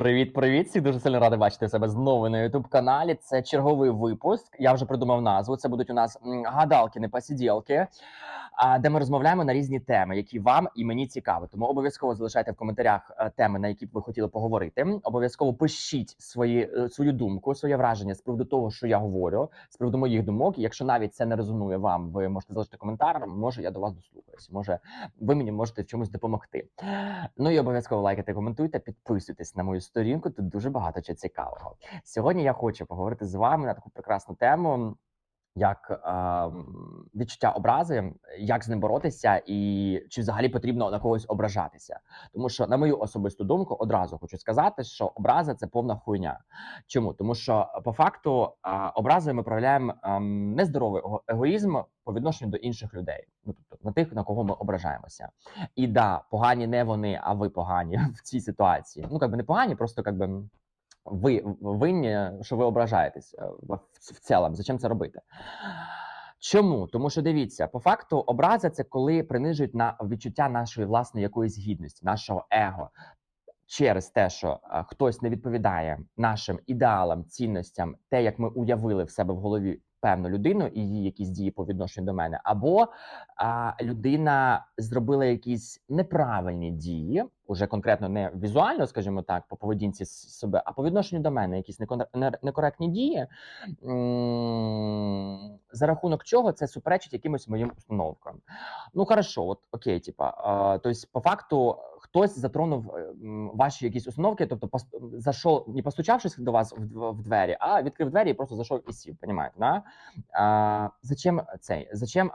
Привіт-привіт! Всіх дуже сильно радий бачити себе знову на youtube каналі. Це черговий випуск. Я вже придумав назву. Це будуть у нас гадалки, не посіділки, де ми розмовляємо на різні теми, які вам і мені цікаві. Тому обов'язково залишайте в коментарях е, теми, на які б ви хотіли поговорити. Обов'язково пишіть свої е, свою думку, своє враження з приводу того, що я говорю, з приводу моїх думок. Якщо навіть це не резонує вам, ви можете залишити коментар. Може, я до вас дослухаюсь. Може, ви мені можете в чомусь допомогти. Ну і обов'язково лайкайте, коментуйте, підписуйтесь на мою сторінку. Тут дуже багато чого цікавого. Сьогодні я хочу поговорити з вами на таку прекрасну тему. Як е, відчуття образи, як з ним боротися, і чи взагалі потрібно на когось ображатися? Тому що, на мою особисту думку, одразу хочу сказати, що образа це повна хуйня. Чому? Тому що по факту е, образою ми проявляємо е, нездоровий его- егоїзм по відношенню до інших людей, ну тобто на тих, на кого ми ображаємося. І да, погані не вони, а ви погані в цій ситуації. Ну, як би не погані, просто як би ви винні, що ви ображаєтесь е, в, в цілому. Зачем це робити? Чому? Тому що дивіться, по факту, образа це коли принижують на відчуття нашої власної якоїсь гідності, нашого его. Через те, що е, хтось не відповідає нашим ідеалам, цінностям, те, як ми уявили в себе в голові певну людину і її якісь дії по відношенню до мене, або а, людина зробила якісь неправильні дії, уже конкретно не візуально, скажімо так, по поведінці себе, а по відношенню до мене якісь некоректні дії, за рахунок чого це суперечить якимось моїм установкам. Ну хорошо, от окей, типа, тобто, по факту, хтось затронув е, ваші якісь установки, тобто зайшов, не постучавшись до вас в, двері, а відкрив двері і просто зайшов і сів. Понімаєте, да? А, зачем цей? Зачем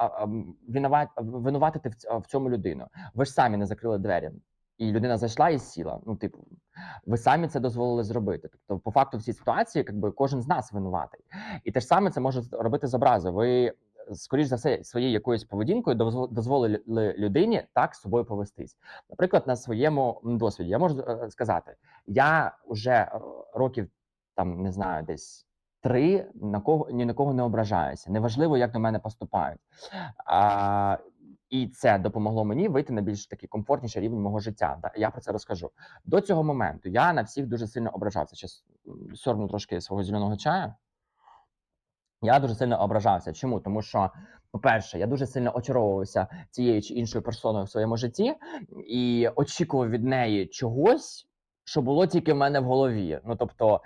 винуватити в цьому людину? Ви ж самі не закрили двері. І людина зайшла і сіла. Ну, типу, ви самі це дозволили зробити. Тобто, по факту, в цій ситуації, якби кожен з нас винуватий. І те ж саме це може робити з образи. Ви, скоріш за все, своєю якоюсь поведінкою дозволили людині так з собою повестись. Наприклад, на своєму досвіді я можу е, сказати, я вже е, років там не знаю, десь три на кого ні на кого не ображаюся. Неважливо, як до мене поступають. А, і це допомогло мені вийти на більш такий комфортніший рівень мого життя. Я про це розкажу. До цього моменту я на всіх дуже сильно ображався. Щас м, сьорбну трошки свого зеленого чаю. Я дуже сильно ображався. Чому? Тому що, по-перше, я дуже сильно очаровувався цією чи іншою персоною в своєму житті і очікував від неї чогось, що було тільки в мене в голові. Ну тобто,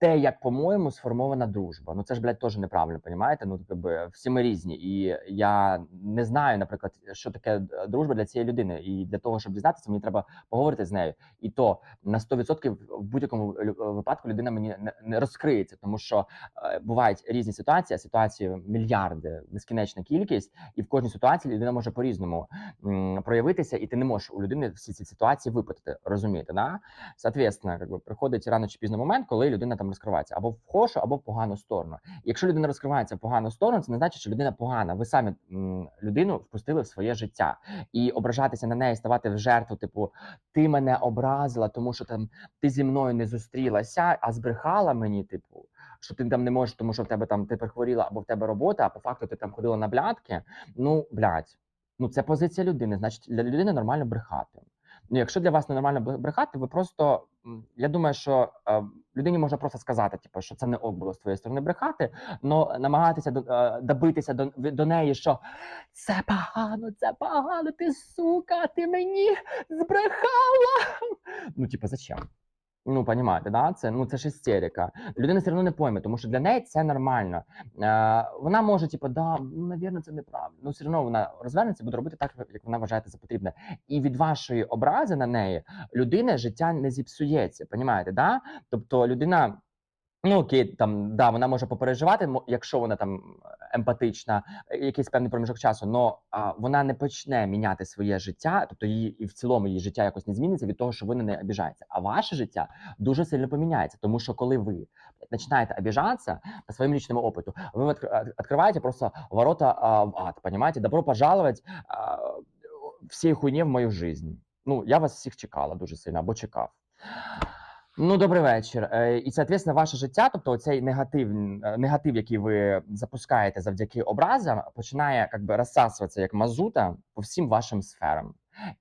те, як по-моєму, сформована дружба. Ну це ж блядь, теж неправильно, понімаєте? Ну якби всі ми різні, і я не знаю, наприклад, що таке е, дружба для цієї людини. І для того, щоб дізнатися, мені треба поговорити з нею. І то на 100% в будь-якому випадку людина мені не, розкриється, тому що е, бувають різні ситуації, а ситуації мільярди, безкінечна кількість, і в кожній ситуації людина може по-різному м, проявитися, і ти не можеш у людини всі ці ситуації випитати. Розумієте, да? Соответственно, якби приходить рано чи пізно момент, коли людина там розкривається або в хорошу, або в погану сторону. Якщо людина розкривається в погану сторону, це не значить, що людина погана. Ви самі м, людину впустили в своє життя і ображатися на неї, ставати в жертву, типу, ти мене образила, тому що там ти зі мною не зустрілася, а збрехала мені, типу. Що ти там не можеш, тому що в тебе там ти перехворіла або в тебе робота, а по факту ти там ходила на блядки. Ну, блядь, ну це позиція людини. Значить, для людини нормально брехати. Ну, якщо для вас не нормально брехати, ви просто я думаю, що е, людині можна просто сказати, типу, що це не ок було з твоєї сторони брехати, але намагатися е, добитися до, до неї, що це погано, це погано, ти сука, ти мені збрехала. Ну, типу, зачем? Ну, понімаєте, да? Це ну це ж істерика. Людина все одно не пойме, тому що для неї це нормально. Е, вона може, типу, да, ну навірно, це неправильно. Ну, все одно вона розвернеться, буде робити так, як вона вважає за потрібне. І від вашої образи на неї людини життя не зіпсується. Понімаєте, да? Тобто людина. Ну, окей, там да, вона може попереживати, якщо вона там емпатична, е, якийсь певний проміжок часу, але а, вона не почне міняти своє життя, тобто її і в цілому її життя якось не зміниться від того, що ви на неї обіжаєтеся. А ваше життя дуже сильно поміняється, тому що коли ви починаєте обіжатися по своєму личному опиту, ви відкриваєте просто ворота а, в ад, понимаете? Добро пожаловать всій хуйні в мою жизнь. Ну, я вас всіх чекала дуже сильно або чекав. Ну, добрий вечір. Е, І, соответственно, ваше життя, тобто цей негатив, е, негатив, який ви запускаєте завдяки образам, починає би розсасуватися як мазута по всім вашим сферам.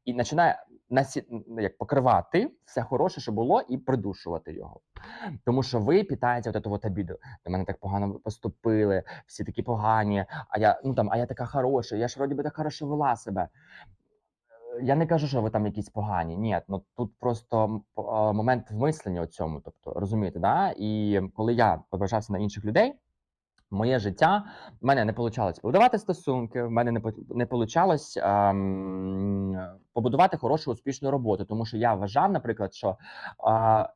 І починає насі... як покривати все хороше, що було, і придушувати його. Тому що ви питаєте от от обіду. До мене так погано поступили, всі такі погані, а я ну там, а я така хороша, я ж вроді би так хорошо вела себе. Е, Я не кажу, що ви там якісь погані. Ні, ну тут просто момент вмислення у цьому. Тобто, розумієте, да? І коли я ображався на інших людей, моє життя в мене не вийшло побудувати стосунки, в мене не не вийшло побудувати хорошу успішну роботу, тому що я вважав, наприклад, що. А,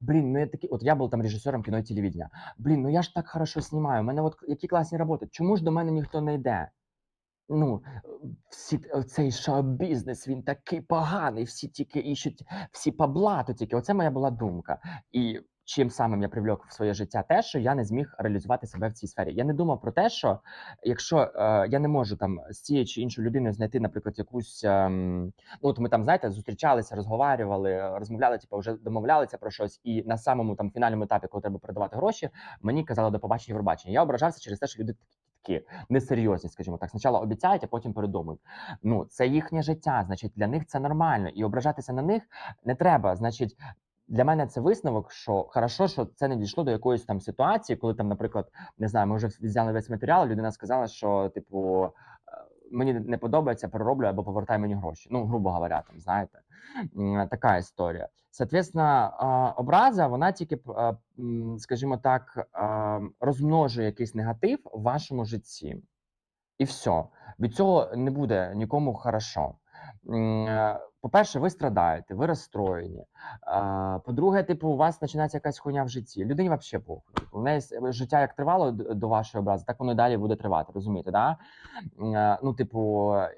Блін, ну я такий, от я був там режисером кіно і телевідення. Блін, ну я ж так хорошо знімаю. У мене от які класні роботи. Чому ж до мене ніхто не йде? Ну, е, всі цей шоу-бізнес, він такий поганий, всі тільки іщуть, всі по блату тільки. Оце моя була думка. І чим самим я привлек в своє життя те, що я не зміг реалізувати себе в цій сфері. Я не думав про те, що якщо е, я не можу там з цією чи іншою людиною знайти, наприклад, якусь. ем, ну, от ми там, знаєте, зустрічалися, розговарювали, розмовляли, типу, вже домовлялися про щось, і на самому там фінальному етапі, коли треба передавати гроші, мені казали до побачення Євробачення. Я ображався через те, що люди такі несерйозні, скажімо так. Спочатку обіцяють, а потім передумують. Ну, це їхнє життя, значить, для них це нормально, і ображатися на них не треба. Значить, для мене це висновок, що хорошо, що це не дійшло до якоїсь там ситуації, коли там, наприклад, не знаю, ми вже взяли весь матеріал. Людина сказала, що типу. Е, Мені не подобається, перероблю або повертай мені гроші. Ну, грубо говоря, там знаєте, така історія. Соответственно, образа вона тільки, скажімо так, розмножує якийсь негатив в вашому житті. І все. Від цього не буде нікому хорошо. Е, По-перше, ви страдаєте, ви розстроєні. По-друге, типу, у вас починається якась хуйня в житті. Людині взагалі похуй. У неї життя як тривало до вашої образи, так воно і далі буде тривати. Розумієте, да? Е, Ну, типу, е,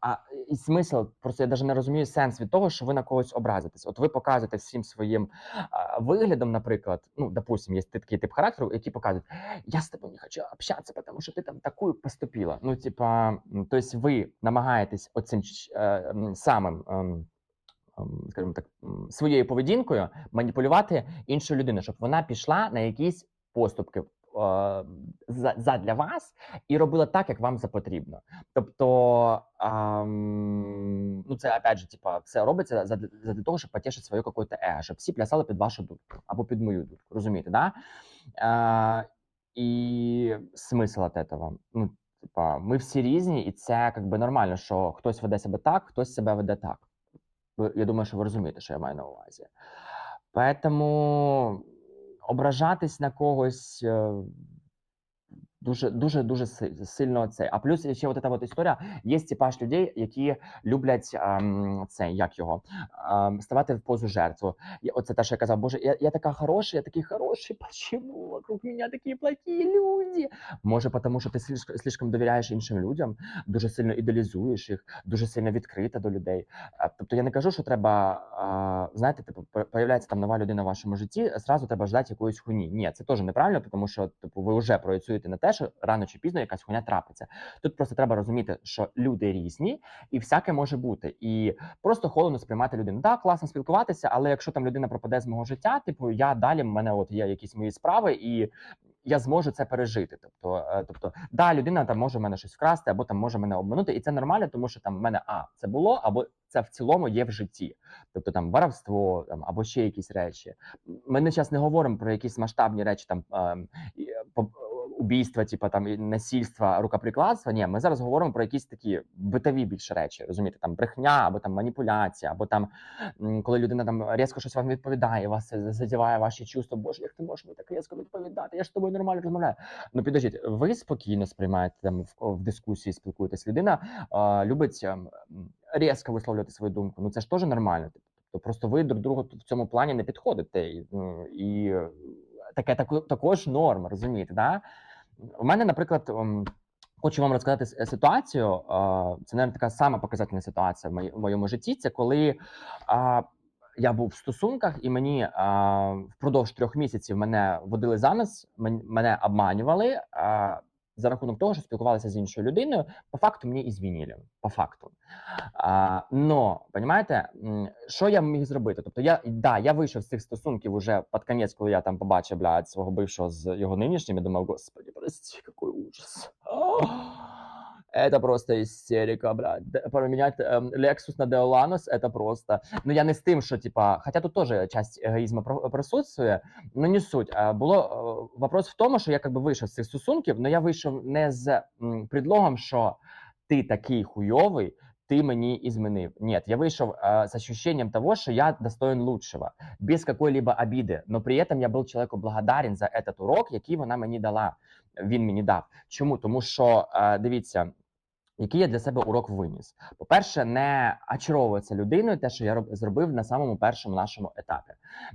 а і смисл, просто я навіть не розумію сенс від того, що ви на когось образитесь. От ви показуєте всім своїм а, виглядом, наприклад, ну, допустим, є такий тип характеру, який показують, я з тобою не хочу общатися, тому що ти там такою поступила. Ну, типа, тобто ви намагаєтесь оцим е, самим. ем, ем, Скажімо так, своєю поведінкою маніпулювати іншу людину, щоб вона пішла на якісь поступки задля вас і робила так, як вам запотрібно. Тобто, ам, ну це опять же, типа, все робиться задля, задля того, щоб потішити своє какое-то его, щоб всі плясали під вашу дудку або під мою дудку. Розумієте, да? А, і смисл от этого. Ну, типа, ми всі різні, і це как би нормально, що хтось веде себе так, хтось себе веде так. Я думаю, що ви розумієте, що я маю на увазі. Поэтому ображатись на когось е, дуже дуже дуже сильно це. А плюс ще от эта от історія. Є типаж людей, які люблять ем, це, як його ем, ставати в позу жертву. Оце те, що я казав, Боже, я, я така хороша, я такий хороший. Почему вокруг мене такі плохі люди? Може, тому що ти слишком, довіряєш іншим людям, дуже сильно ідеалізуєш їх, дуже сильно відкрита до людей. Е, Тобто я не кажу, що треба, а, знаєте, типу, по- появляється там нова людина в вашому житті, зразу треба ждати якоїсь хуйні. Ні, це теж неправильно, тому що типу, ви вже проєцюєте на те, що рано чи пізно якась хуйня трапиться. Тут просто треба розуміти, що люди різні і всяке може бути. І просто холодно сприймати людину. Так, класно спілкуватися, але якщо там людина пропаде з мого життя, типу я далі в мене от є якісь мої справи і. Я зможу це пережити. Тобто, е, тобто, да, людина там може в мене щось вкрасти, або там може мене обманути, і це нормально, тому що там в мене а це було, або це в цілому є в житті. Тобто там воровство там, або ще якісь речі. Ми не зараз не говоримо про якісь масштабні речі, там ем, е, убійства, типу там насильства, рукоприкладства. Ні, ми зараз говоримо про якісь такі битові більше речі. Розумієте, там брехня, або там маніпуляція, або там коли людина там різко щось вам відповідає, вас задіває ваші чувства. Боже, як ти можеш мені так різко відповідати? Я ж з тобою нормально розмовляю. Ну підождіть, ви спокійно сприймаєте там в, в дискусії, спілкуєтесь. Людина а, любить ем, різко висловлювати свою думку. Ну це ж теж нормально. Тобто просто ви друг другу в цьому плані не підходите. І, ну, і е, таке тако- також норма, розумієте? Да? У мене, наприклад, ем, хочу вам розказати ситуацію. е, Це, не така сама показательна ситуація в моєму житті. Це коли я був в стосунках, і мені впродовж трьох місяців мене водили за нас, мен- мене обманювали. За рахунок того, що спілкувалися з іншою людиною, по факту мені і звінили. По факту. А, понимаєте, що я міг зробити? Тобто, я да, я вийшов з цих стосунків уже під кінець, коли я там побачив блядь, свого бившого з його нинішнім, я думав, господи, прости, який ужас. Это просто истерика, блядь. Д- Поменять эм, Lexus на Deolanos, это просто... Ну, я не з тим, що, типа, хотя тут теж часть егоїзму про- присутствує, ну не суть. А було е, вопрос в тому, що я как би вийшов з цих стосунків, але я вийшов не з м, предлогом, що ти такий хуйовий, ты мне изменив. Нет, я вышел э, с ощущением того, что я достоин лучшего, без какой-либо обиды. Но при этом я був человеку благодарен за этот урок, який вона мені дала. Він мені дав. Чому? Тому що е, дивіться. який я для себе урок виніс? По-перше, не очаровуватися людиною, те, що я зробив на самому першому нашому етапі.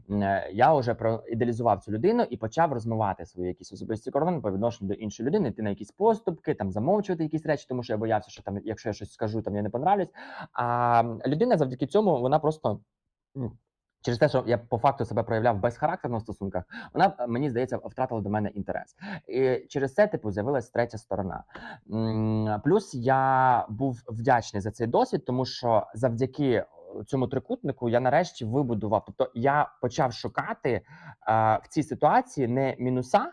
Е, Я вже проідеалізував цю людину і почав розмивати свої якісь особисті кордони по відношенню до іншої людини, йти на якісь поступки, там замовчувати якісь речі, тому що я боявся, що там, якщо я щось скажу, там я не понравлюсь. А людина завдяки цьому вона просто. Через те, що я по факту себе проявляв безхарактерно в стосунках, вона е, мені здається втратила до мене інтерес. І через це типу з'явилась третя сторона. Плюс я був вдячний за цей досвід, тому що завдяки е, цьому трикутнику я нарешті вибудував. Тобто я почав шукати е, в цій ситуації не мінуса,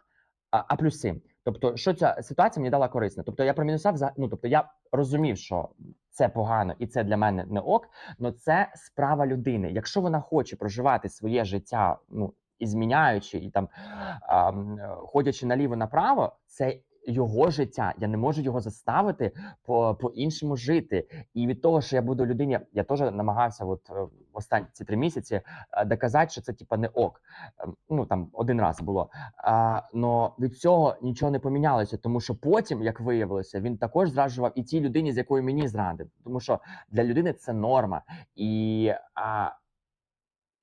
а, а плюси. Тобто, що ця ситуація мені дала корисне. Тобто я про мінуса вза- ну, тобто я розумів, що це погано і це для мене не ок. але це справа людини. Якщо вона хоче проживати своє життя, ну і зміняючи і там ходячи наліво направо, це його життя. Я не можу його заставити по, по іншому жити. І від того, що я буду людині, я теж намагався, от е, останні ці три місяці е, доказати, що це типа не ок. Ем, Ну там один раз було. А, но від цього нічого не помінялося, тому що потім, як виявилося, він також зраджував і тій людині, з якою мені зрадив. Тому що для людини це норма. І а,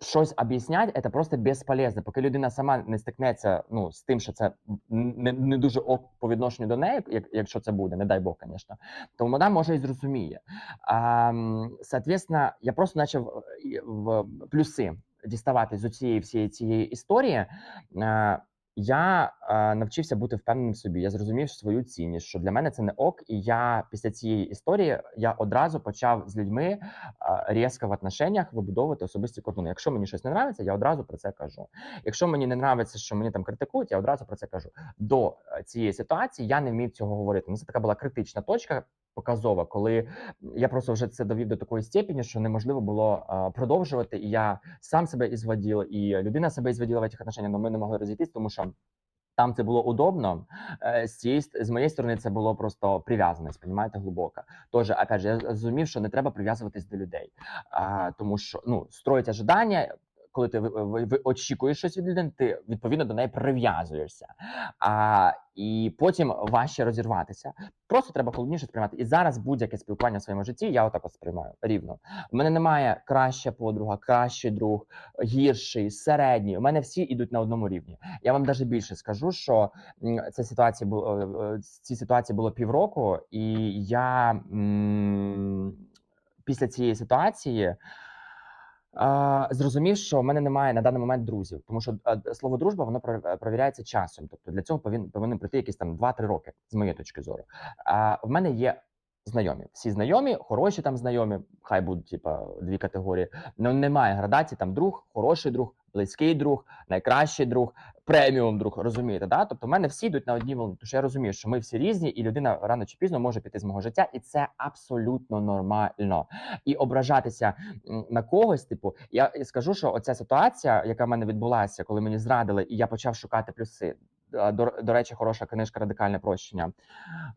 щось об'ясняти це просто безполезно. Поки людина сама не стикнеться ну, з тим, що це не, не дуже ок по відношенню до неї, як, якщо це буде, не дай Бог, звісно, то вона може і зрозуміє. А, соответственно, я просто почав е, в плюси діставати з цієї всієї цієї історії. Я е, навчився бути впевненим в собі. Я зрозумів свою цінність, що для мене це не ок. І я після цієї історії я одразу почав з людьми е, різко в отношеннях вибудовувати особисті кордони. Якщо мені щось не нравиться, я одразу про це кажу. Якщо мені не нравиться, що мені там критикують, я одразу про це кажу. До е, цієї ситуації я не вмів цього говорити. Ну, це така була критична точка. Показова, коли я просто вже це довів до такої степені, що неможливо було продовжувати, і я сам себе ізводив, і людина себе ізводила в цих отношеннях, але ми не могли розійтись, тому що там це було удобно. Е, З цієї з моєї сторони це було просто прив'язаність, понімаєте, глибока. Тож, опять же, я зрозумів, що не треба прив'язуватись до людей, а, тому що ну строїть ожидання. Коли ти очікуєш щось від людини, ти відповідно до неї прив'язуєшся. А, і потім важче розірватися. Просто треба холодніше сприймати. І зараз будь-яке спілкування в своєму житті я отак от сприймаю рівно. У мене немає краща подруга, кращий друг, гірший, середній. У мене всі йдуть на одному рівні. Я вам навіть більше скажу, що ця ситуація було е, цій ситуації було півроку, і я м, після цієї ситуації. Зрозумів, що в мене немає на даний момент друзів, тому що слово дружба воно про- провіряється часом. Тобто для цього повинен повинен пройти якісь там 2-3 роки, з моєї точки зору. А в мене є знайомі. Всі знайомі, хороші там знайомі, хай будуть типа дві категорії. Ну немає градації там друг, хороший друг, близький друг, найкращий друг, преміум друг. Розумієте, да? Тобто в мене всі йдуть на одній волні, тому що я розумію, що ми всі різні, і людина рано чи пізно може піти з мого життя, і це абсолютно нормально. І ображатися на когось, типу, я скажу, що оця ситуація, яка в мене відбулася, коли мені зрадили, і я почав шукати плюси. До, до речі, хороша книжка Радикальне прощення.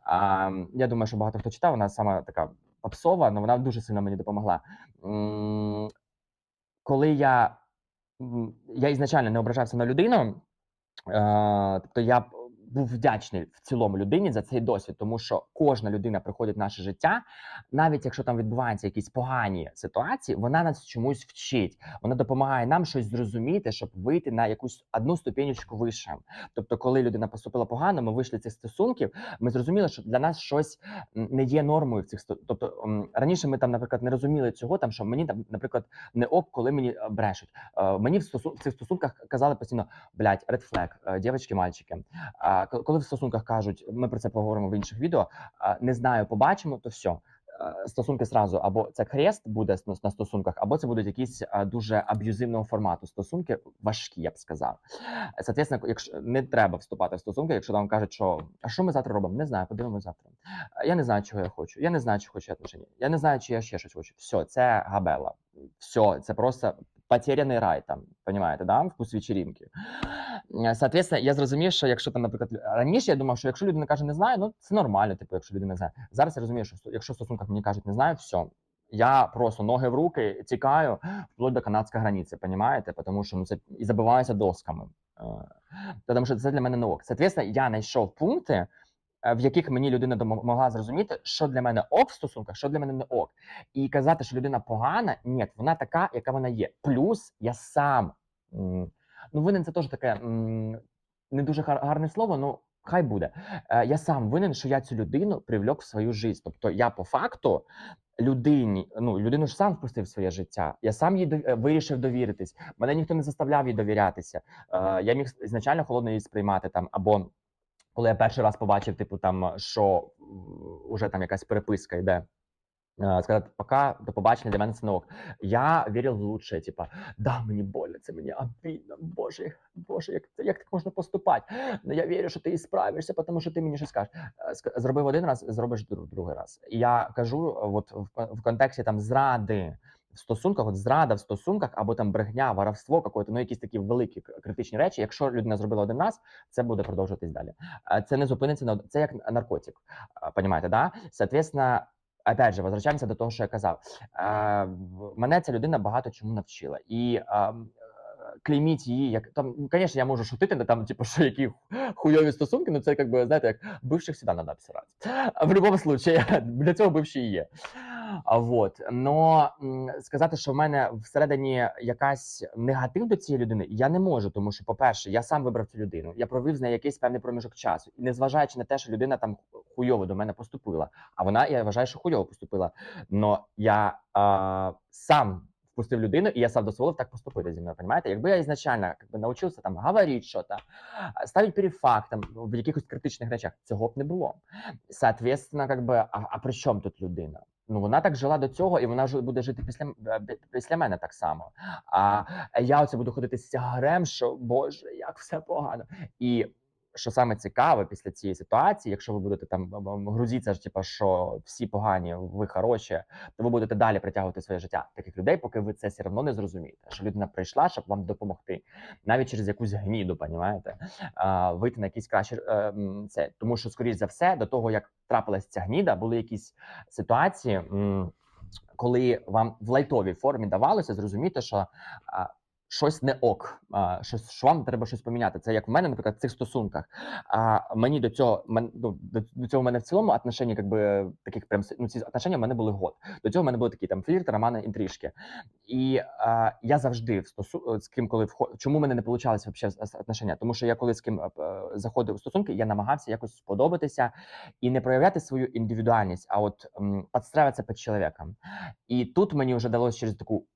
А, я думаю, що багато хто читав, вона сама така попсова, але вона дуже сильно мені допомогла. Коли я, я ізначально не ображався на людину, Е, тобто я був вдячний в цілому людині за цей досвід, тому що кожна людина приходить в наше життя, навіть якщо там відбуваються якісь погані ситуації, вона нас чомусь вчить. Вона допомагає нам щось зрозуміти, щоб вийти на якусь одну ступенечку вище. Тобто, коли людина поступила погано, ми вийшли з цих стосунків. Ми зрозуміли, що для нас щось не є нормою в цих сто- Тобто раніше ми там, наприклад, не розуміли цього, там що мені там, наприклад, не ок, коли мені е, брешуть. Е, Мені в стосу- в цих стосунках казали постійно блядь, red flag, е, дівчатки, мальчики. Коли в стосунках кажуть, ми про це поговоримо в інших відео. Не знаю, побачимо, то все. стосунки зразу, або це хрест буде на стосунках, або це будуть якісь дуже аб'юзивного формату стосунки, важкі, я б сказав. Соответственно, якщо не треба вступати в стосунки, якщо вам кажуть, що а що ми завтра робимо? Не знаю, подивимося завтра. Я не знаю, чого я хочу. Я не знаю, чи хочу отношення. Я не знаю, чи я ще щось хочу. Все, це габела. Все, це просто потеряний рай там, понімаєте, да? вкус вечеринки. Е, Соответственно, я зрозумів, що якщо там, наприклад, раніше я думав, що якщо людина каже не знаю, ну це нормально, типу, якщо людина не знає. Зараз я розумію, що якщо в стосунках мені кажуть не знаю, все. Я просто ноги в руки тікаю вплоть до канадської границі, понімаєте? Тому що ну це і забиваюся досками. Е, Тому що це для мене не ок. Соответственно, я знайшов пункти, в яких мені людина могла зрозуміти, що для мене ок в стосунках, що для мене не ок. І казати, що людина погана, ні, вона така, яка вона є. Плюс я сам ну винен це теж таке не дуже гар- гарне слово, ну хай буде. Е, Я сам винен, що я цю людину привлек в свою життя. Тобто я по факту. Людині, ну людину ж сам впустив своє життя. Я сам їй е, вирішив довіритись. Мене ніхто не заставляв їй довірятися. Е, я міг ізначально холодно її сприймати там, або коли я перший раз побачив, типу, там що вже там якась переписка йде. е, Сказати, пока до побачення для мене це. Я вірив в лучше, типа, да, мені больно, це мені обідно, боже, боже, як, це- як так можна поступати? Ну я вірю, що ти і справишся, тому що ти мені щось скажеш. Е, Зробив один раз, зробиш другий раз. Я кажу, е, от в, в контексті там зради в стосунках, от зрада в стосунках, або там брехня, воровство, какое-то, ну якісь такі великі критичні речі. Якщо людина зробила один раз, це буде продовжуватись далі. Це не зупиниться на це як наркотик. Понімаєте, да? Соответственно, опять же, возвращаємося до того, що я казав. Мене ця людина багато чому навчила. І клейміть її, як там, ну, звісно, я можу шутити, ну, там, типу, що які хуйові стосунки, ну це як би, знаєте, як бивших всегда надо обсирати. В будь-якому случаї, для цього бивші і є. Вот но сказати, що в мене всередині якась негатив до цієї людини, я не можу, тому що, по-перше, я сам вибрав цю людину. Я провів з нею якийсь певний проміжок часу, і незважаючи на те, що людина там хуйово до мене поступила, а вона я вважаю, що хуйово поступила. Но я а, сам впустив людину, і я сам дозволив так поступити зі мною. Понимаєте? Якби я ізначально как навчився там говорити щось, ставити перед фактом в якихось критичних речах, цього б не було. Соответственно, как а, а при чому тут людина? Ну вона так жила до цього, і вона ж буде жити після, е, після мене так само. А я оце буду ходити з тягарем, що Боже, як все погано. І що саме цікаве після цієї ситуації, якщо ви будете там м- ж, типа, що всі погані, ви хороші, то ви будете далі притягувати своє життя таких людей, поки ви це все одно не зрозумієте. Що людина прийшла, щоб вам допомогти, навіть через якусь гніду, понімаєте, вийти на якісь кращі е, це. Тому що, скоріш за все, до того як трапилась ця гніда, були якісь ситуації. Коли вам в лайтовій формі давалося зрозуміти, що щось не ок, а, щось, що вам треба щось поміняти. Це як в мене, наприклад, в цих стосунках. А мені до цього мен, ну, до, до цього в мене в цілому отношення, якби таких прям ну, ці отношення в мене були год. До цього в мене були такі там флірти, романи, інтрижки. І а, я завжди в стосу... з ким, коли вход... чому в мене не получалися взагалі отношення? Тому що я коли з ким е, е, заходив у стосунки, я намагався якось сподобатися і не проявляти свою індивідуальність, а от підстраюватися під чоловіком. І тут мені вже далося через таку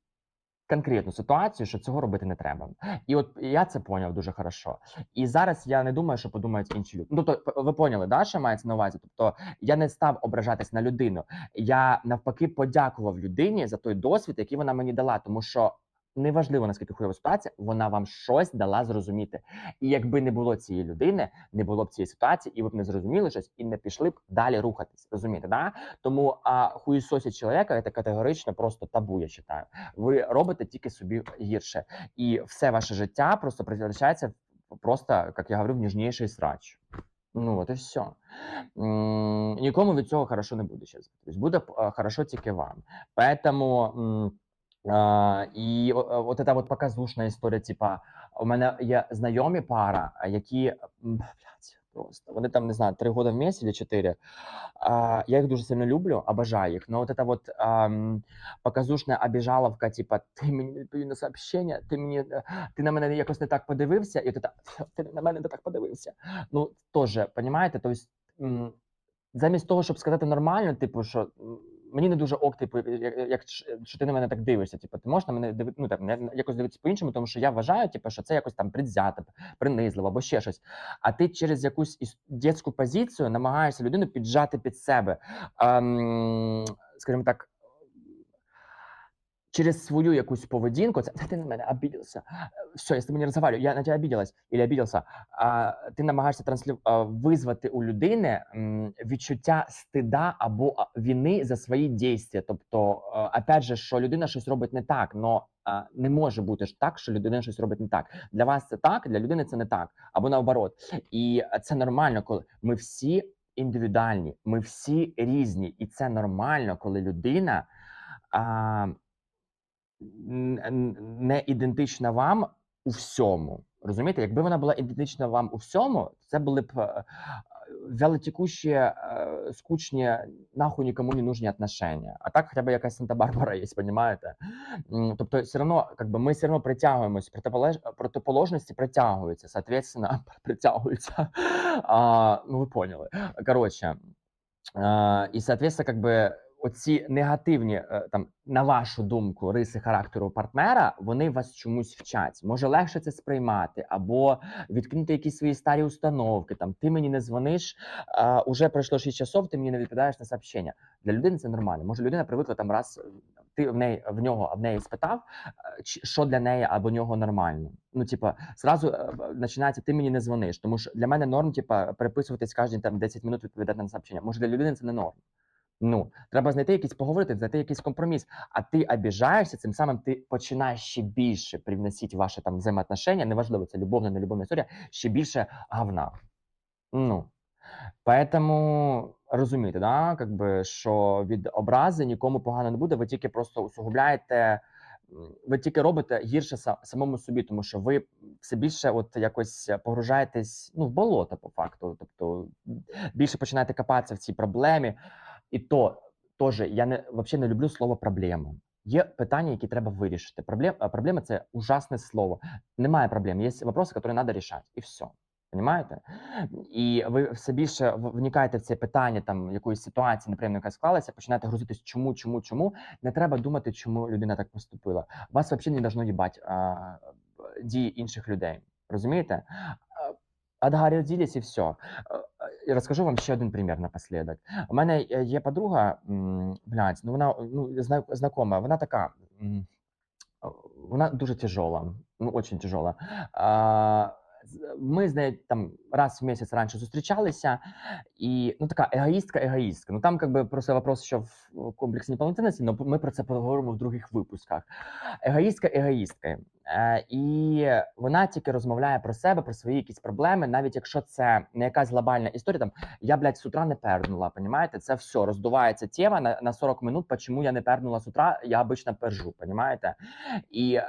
конкретну ситуацію, що цього робити не треба. І от я це поняв дуже хорошо. І зараз я не думаю, що подумають інші люди. Ну, тобто, ви поняли, да, що мається на увазі? Тобто я не став ображатись на людину. Я навпаки подякував людині за той досвід, який вона мені дала, тому що. Неважливо наскільки хуйова ситуація, вона вам щось дала зрозуміти. І якби не було цієї людини, не було б цієї ситуації, і ви б не зрозуміли щось і не пішли б далі рухатись. Розумієте, да? Тому а хуїсосять чоловіка це категорично просто табу, я вважаю. Ви робите тільки собі гірше, і все ваше життя просто превращається просто, як я говорю, в ніжніший срач. Ну от і все. Нікому від цього хорошо не буде ще Тобто буде е, хорошо тільки вам. Поэтому і от ця от показушна історія, типа, у мене є знайомі пара, які блядь, просто вони там не знаю, три роки в місяць чи чотири. Я їх дуже сильно люблю, обожаю їх. Но от ця от ам, показушна обіжаловка, типа, ти мені не відповів на сообщення, ти мені е, ти на мене якось не так подивився, і це, ти на мене не так подивився. Ну, теж, понімаєте, тобто, замість того, щоб сказати нормально, типу, що мені не дуже ок, типу, як, як що ти на мене так дивишся. Типу, ти можеш на мене дивити, ну, там, якось дивитися по-іншому, тому що я вважаю, типу, що це якось там предвзято, принизливо або ще щось. А ти через якусь дитячу позицію намагаєшся людину піджати під себе. Ем, скажімо так, через свою якусь поведінку, це ти на мене обідався. Все, я з тобою не розмовляю, я на тебе обиделась или обиделся. А, ти намагаєшся транслю... визвати у людини відчуття стида або вини за свої дійства. Тобто, а, опять же, що людина щось робить не так, но а, не може бути ж так, що людина щось робить не так. Для вас це так, для людини це не так, або наоборот. І це нормально, коли ми всі індивідуальні, ми всі різні, і це нормально, коли людина. А, не ідентична вам у всьому. Розумієте, якби вона була ідентична вам у всьому, це були б е, вялотекущі, е, скучні, нахуй нікому не нужні отношения. А так хоча б якась Санта-Барбара є, розумієте? Тобто, все одно, бы, ми все одно притягуємось, протиполеж- протиположності притягуються, соответственно, притягуються. А, ну, ви поняли. Коротше, і, соответственно, как би оці негативні, е, там, на вашу думку, риси характеру партнера, вони вас чомусь вчать. Може легше це сприймати, або відкинути якісь свої старі установки. Там ти мені не дзвониш, а, уже пройшло 6 часов, ти мені не відповідаєш на сообщення. Для людини це нормально. Може, людина привикла там раз. Ти в неї в нього в неї спитав, е, що для неї або нього нормально. Ну, типа, зразу е, починається, ти мені не дзвониш. Тому що для мене норм, типа, переписуватись кожні там 10 минут відповідати на сообщення. Може, для людини це не норм. Ну, треба знайти якийсь поговорити, знайти якийсь компроміс. А ти обіжаєшся, цим самим ти починаєш ще більше привносити ваші там взаємоотношення, неважливо, це любовна, не любовна історія, ще більше говна. Ну. Поэтому розумієте, да, как би, що від образи нікому погано не буде, ви тільки просто усугубляєте, ви тільки робите гірше самому собі, тому що ви все більше от якось погружаєтесь ну, в болото по факту. Тобто більше починаєте копатися в цій проблемі. І то теж я не взагалі не люблю слово проблема. Є питання, які треба вирішити. Проблем, проблема це ужасне слово. Немає проблем. Є вопроси, які треба рішати, і все. Понимаєте? І ви все більше вникаєте в це питання там якоїсь ситуації, неприємно, яка склалася, починаєте грузитись, чому, чому, чому. Не треба думати, чому людина так поступила. Вас взагалі не должно їбати а, дії інших людей. Розумієте? А, Отгородились і все. Розкажу вам ще один примір напоследок. У мене е, є подруга, блядь, ну вона ну, зна- знакома, вона така. Вона дуже тяжела, ну очень тяжела. А, Ми з нею там раз в місяць раніше зустрічалися, і ну така егоїстка, егоїстка. Ну там как би просто вопрос, що в комплексі неповноцінності, але ми про це поговоримо в других випусках. Егоїстка, егоїстка. Е, і вона тільки розмовляє про себе, про свої якісь проблеми, навіть якщо це не якась глобальна історія. Там я, блядь, з утра не пернула, понімаєте? Це все роздувається тема на, на 40 минут. Почому я не пернула з утра? Я обично пержу, понімаєте? І е,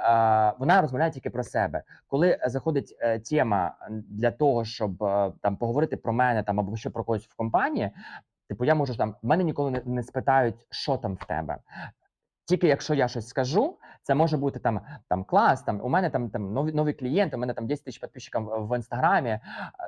вона розмовляє тільки про себе. Коли заходить е, тема для того, щоб е, там поговорити про мене там або ще про когось в компанії, типу, я можу там, мене ніколи не, не спитають, що там в тебе. Тільки якщо я щось скажу, це може бути там, там клас, там у мене там, там нові, нові клієнти, у мене там 10 тисяч підписчиків в, інстаграмі. е,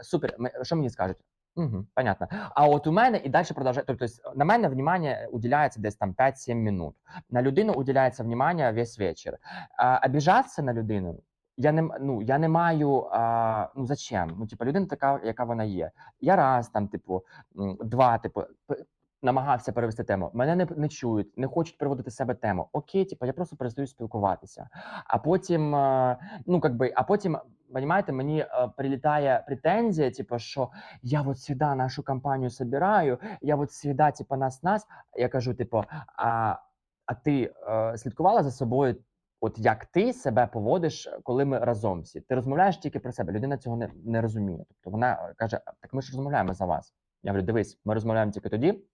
Супер, що мені скажуть? Угу, понятно. А от у мене і далі продовжує. Тобто на мене внимание уділяється десь там 5-7 минут. На людину уділяється внимание весь вечір. А, обіжатися на людину. Я не ну я не маю. А, ну зачем? Ну, типу, людина така, яка вона є. Я раз там, типу, два, типу, намагався перевести тему. Мене не, не чують, не хочуть приводити себе тему. Окей, типу, я просто перестаю спілкуватися. А потім, е, ну как би, а потім, понимаєте, мені е, прилітає претензія, типу, що я от сюди нашу компанію собираю, я от сюди, типу, нас нас. Я кажу, типу, а, а ти е, слідкувала за собою? От як ти себе поводиш, коли ми разом всі? Ти розмовляєш тільки про себе. Людина цього не, не розуміє. Тобто вона е, каже: так ми ж розмовляємо за вас. Я говорю, дивись, ми розмовляємо тільки тоді,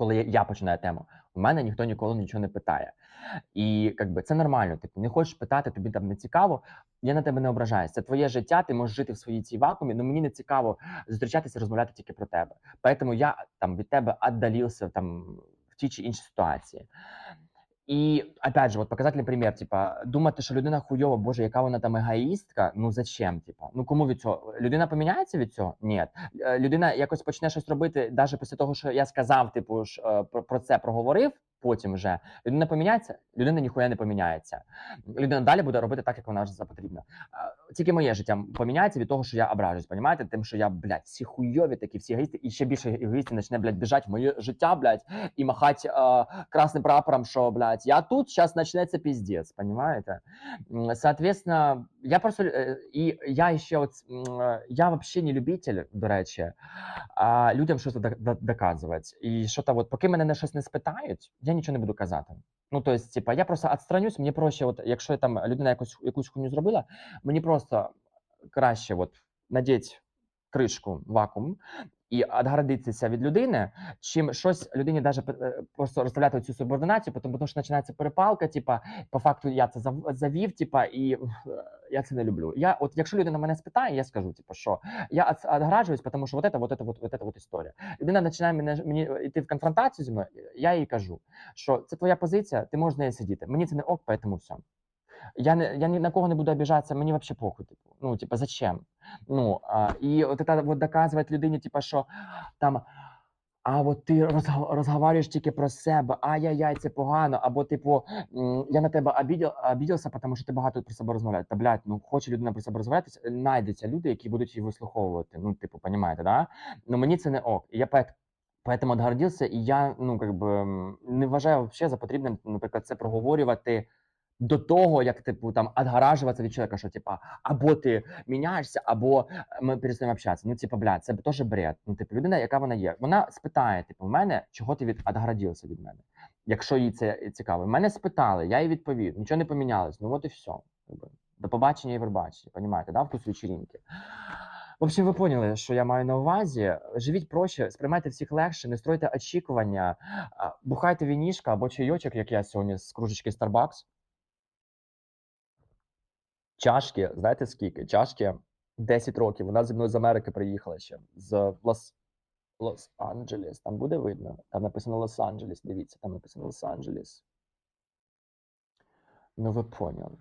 коли я- починаю тему. У мене ніхто ніколи нічого не питає. І якби це нормально. Типу, не хочеш питати, тобі там не цікаво. Я на тебе не ображаюся. Це твоє життя, ти можеш жити в своїй цій вакуумі, але мені не цікаво зустрічатися, розмовляти тільки про тебе. Поэтому я там від тебе віддалився там в тій чи іншій ситуації. І опять же, от показательний примір, типа, думати, що людина хуйова, боже, яка вона там егоїстка. Ну зачем? Типа, ну кому від цього? Людина поміняється від цього? Ні. Е, Людина якось почне щось робити, навіть після того, що я сказав, типу ж е, про це проговорив. Потім вже людина поміняється, людина ніхуя не поміняється. Людина далі буде робити так, як вона вже потрібна. тільки моє життя поміняється від того, що я ображусь, понімаєте? Тим, що я, блядь, всі хуйові такі, всі егоїсти, і ще більше егоїстів почне, блядь, біжать в моє життя, блядь, і махать е, красним прапором, що, блядь, я тут, зараз почнеться піздець, понімаєте? Соответственно, я просто, і я ще от, е, я вообще не любитель, до речі, людям щось док- док- доказувати. І що то, от, поки мене на щось не спитають, я нічого не буду казати. Ну, то есть, типа, я просто відстранюсь, мені проще, от, якщо там людина якусь, якусь хуйню зробила, мені просто краще от, надіть кришку, вакуум, і відгородитися від людини, чим щось людині даже е, просто розставляти цю субординацію, тому, тому що починається перепалка, типа, по факту я це зав- завів, типа, і е, я це не люблю. Я, от, якщо людина мене спитає, я скажу, типа, що я от- отгораживаюсь, тому що вот это, вот это, вот, вот это вот історія. Людина починає мене, мені йти в конфронтацію зі мною, я їй кажу, що це твоя позиція, ти можеш з нею сидіти. Мені це не ок, поэтому все. Я не я ні на кого не буду обіжатися, мені вообще похуй. Типу. Ну, типа, зачем? Ну, а, і от це от доказувати людині, типа, що там. А от ти розговорюєш тільки про себе, ай-яй-яй, це погано, або типу, я на тебе обідівся, тому що ти багато про себе розмовляєш. Та блядь, ну хоче людина про себе розмовлятися, знайдуться люди, які будуть її вислуховувати. Ну, типу, понімаєте, да? Ну мені це не ок. Я поет- поэтому отгородився, і я ну как би не вважаю вообще за потрібним, наприклад, це проговорювати до того, як типу там отгоражуватися від чоловіка, що типа або ти міняєшся, або ми перестаємо общатися. Ну, типа, блядь, це теж бред. Ну, типу, людина, яка вона є, вона спитає, типу, в мене, чого ти від отгородився від мене, якщо їй це цікаво. Мене спитали, я їй відповів, нічого не помінялось. Ну от і все. До побачення і вербачення, понімаєте, да, вкус вечеринки. В общем, ви поняли, що я маю на увазі. Живіть проще, сприймайте всіх легше, не стройте очікування, бухайте вінішка або чайочок, як я сьогодні з кружечки Starbucks. Чашки, знаєте скільки? Чашки 10 років. Вона зі мною з Америки приїхала ще з Лос Лос-Анджелес. Там буде видно. Там написано Лос-Анджелес. Дивіться, там написано Лос-Анджелес. Ну, ви поняли.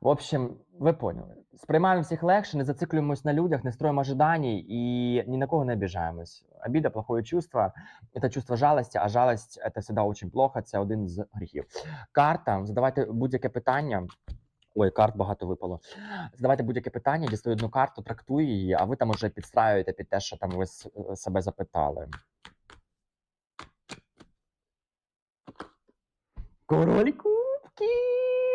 В общем, ви поняли. Сприймаємо всіх легше, не зациклюємось на людях, не строїмо ожиданий і ні на кого не обіжаємось. Обіда, плохое чувство. Это чувство жалості, а жалость це всегда очень плохо. Це один з гріхів. Карта. Задавайте будь-яке питання. Ой, карт багато випало. Задавайте будь-яке питання, дістаю одну карту, трактую її, а ви там уже підстраюєте під те, що там ви себе запитали. Король кубків!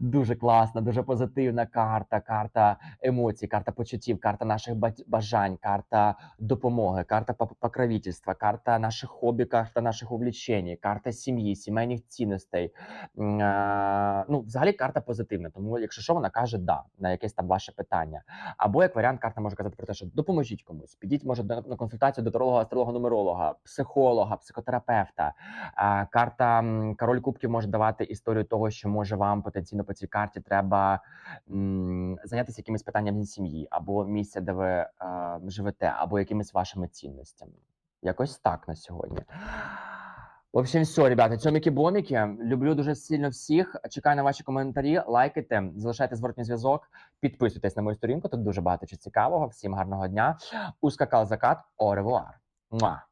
Дуже класна, дуже позитивна карта, карта емоцій, карта почуттів, карта наших бажань, карта допомоги, карта пок- покровительства, карта наших хобі, карта наших увлічень, карта сім'ї, сімейних цінностей. Ну, взагалі карта позитивна, тому якщо що, вона каже да на якесь там ваше питання. Або як варіант, карта може казати про те, що допоможіть комусь, підіть може на консультацію до таролога, астролога, нумеролога, психолога, психотерапевта. Карта король кубків може давати історію того, що може вам потенційно по цій карті треба м, зайнятися якимись питаннями сім'ї, або місця, де ви е, живете, або якимись вашими цінностями. Якось так на сьогодні. В общем, все, ребята, цьоміки-боміки. Люблю дуже сильно всіх. Чекаю на ваші коментарі, лайкайте, залишайте зворотній зв'язок, підписуйтесь на мою сторінку. Тут дуже багато чого цікавого. Всім гарного дня. Ускакал закат, revoir. Муа.